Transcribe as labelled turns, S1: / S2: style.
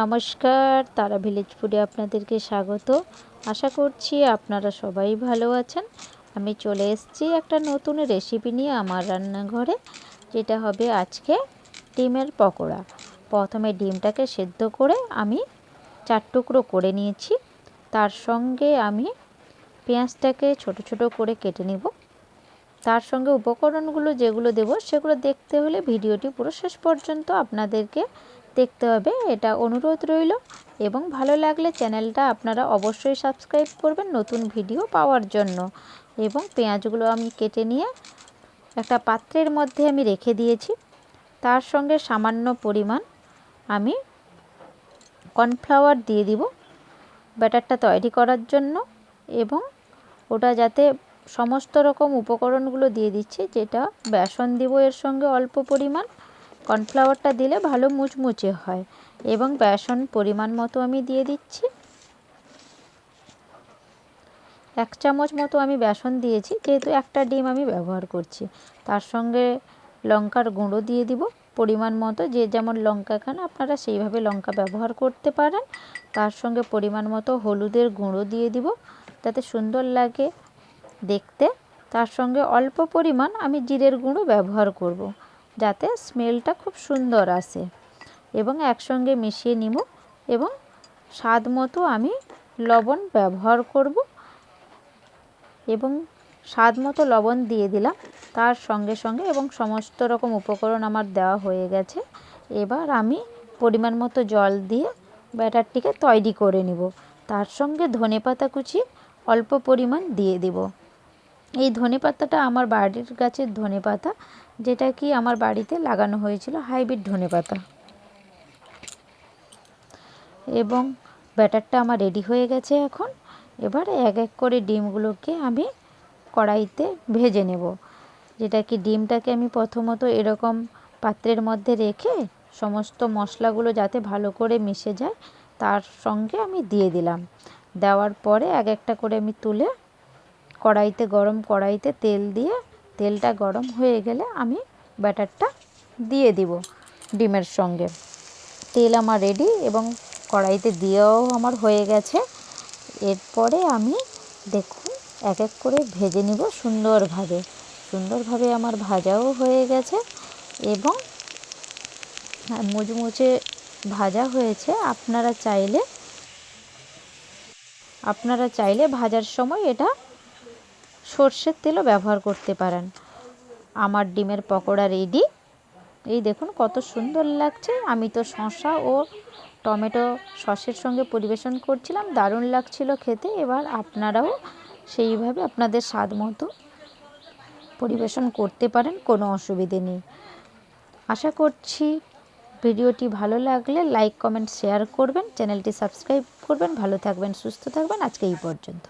S1: নমস্কার, তারা ভিলেজ ফুডে আপনাদেরকে স্বাগত। আশা করছি আপনারা সবাই ভালো আছেন। আমি চলে এসেছি একটা নতুন রেসিপি নিয়ে আমার রান্নাঘরে, যেটা হবে আজকে ডিমের পকোড়া। প্রথমে ডিমটাকে সেদ্ধ করে আমি চার টুকরো করে নিয়েছি। তার সঙ্গে আমি পেঁয়াজটাকে ছোট ছোট করে কেটে নিব। তার সঙ্গে উপকরণগুলো যেগুলো দেব, সেগুলো দেখতে হলে ভিডিওটি পুরো শেষ পর্যন্ত আপনাদেরকে দেখতে হবে। এটা অনুরোধ রইল এবং ভালো লাগলে চ্যানেলটা আপনারা অবশ্যই সাবস্ক্রাইব করবেন নতুন ভিডিও পাওয়ার জন্য। এবং পেঁয়াজগুলো আমি কেটে নিয়ে একটা পাত্রের মধ্যে আমি রেখে দিয়েছি। তার সঙ্গে সামান্য পরিমাণ আমি কর্নফ্লাওয়ার দিয়ে দিব ব্যাটারটা তৈরি করার জন্য এবং ওটা যাতে সমস্ত রকম উপকরণগুলো দিয়ে দিচ্ছি, যেটা বেসন দিব এর সঙ্গে অল্প পরিমাণ। কর্নফ্লাওয়ারটা দিলে ভালো মুচমুচে হয়। এবং বেসন পরিমাণ মতো আমি দিয়ে দিচ্ছি। এক চামচ মতো আমি বেসন দিয়েছি, যেহেতু একটা ডিম আমি ব্যবহার করছি। তার সঙ্গে লঙ্কার গুঁড়ো দিয়ে দিব। পরিমাণ মতো যে যেমন লঙ্কা খান, আপনারা সেইভাবে লঙ্কা ব্যবহার করতে পারেন। তার সঙ্গে পরিমাণ মতো হলুদের গুঁড়ো দিয়ে দিব, যাতে সুন্দর লাগে দেখতে। তার সঙ্গে অল্প পরিমাণ আমি জিরের গুঁড়ো ব্যবহার করব। যাতে স্মেলটা খুব সুন্দর আসে। এবং একসঙ্গে মিশিয়ে নিব এবং স্বাদ মতো আমি লবণ ব্যবহার করব এবং স্বাদ মতো লবণ দিয়ে দিলাম। তার সঙ্গে সঙ্গে এবং সমস্ত রকম উপকরণ আমার দেওয়া হয়ে গেছে। এবার আমি পরিমাণ মতো জল দিয়ে ব্যাটারটিকে তৈরি করে নিব। তার সঙ্গে ধনে পাতা কুচি অল্প পরিমাণ দিয়ে দিব। এই ধনে পাতাটা আমার বাড়ির গাছের ধনে পাতা, যেটা কি আমার বাড়িতে লাগানো হয়েছিল, হাইব্রিড ধনে পাতা। এবং ব্যাটারটা আমার রেডি হয়ে গেছে এখন। এবার এক এক করে ডিমগুলোকে আমি কড়াইতে ভেজে নেব। যেটা কি ডিমটাকে আমি প্রথমত এরকম পাত্রের মধ্যে রেখে সমস্ত মশলাগুলো যাতে ভালো করে মিশে যায়, তার সঙ্গে আমি দিয়ে দিলাম। দেওয়ার পরে এক একটা করে আমি তুলে কড়াইতে, গরম কড়াইতে তেল দিয়ে, তেলটা গরম হয়ে গেলে আমি ব্যাটারটা দিয়ে দিব ডিমের সঙ্গে। তেল আমার রেডি এবং কড়াইতে দিয়েও আমার হয়ে গেছে। এরপরে আমি দেখুন, এক এক করে ভেজে নিব সুন্দরভাবে। সুন্দরভাবে আমার ভাজাও হয়ে গেছে এবং মুচমুচে ভাজা হয়েছে। আপনারা চাইলে আপনারা চাইলে ভাজার সময় এটা সর্ষের তেলও ব্যবহার করতে পারেন। আমার ডিমের পকোড়া রেডি এই দেখুন কত সুন্দর লাগছে। আমি তো শসা ও টমেটো সসের সঙ্গে পরিবেশন করছিলাম, দারুণ লাগছিল খেতে। এবার আপনারাও সেইভাবে আপনাদের স্বাদ মতো পরিবেশন করতে পারেন, কোনো অসুবিধে নেই। আশা করছি ভিডিওটি ভালো লাগলে লাইক কমেন্ট শেয়ার করবেন, চ্যানেলটি সাবস্ক্রাইব করবেন। ভালো থাকবেন, সুস্থ থাকবেন। আজকে এই পর্যন্ত।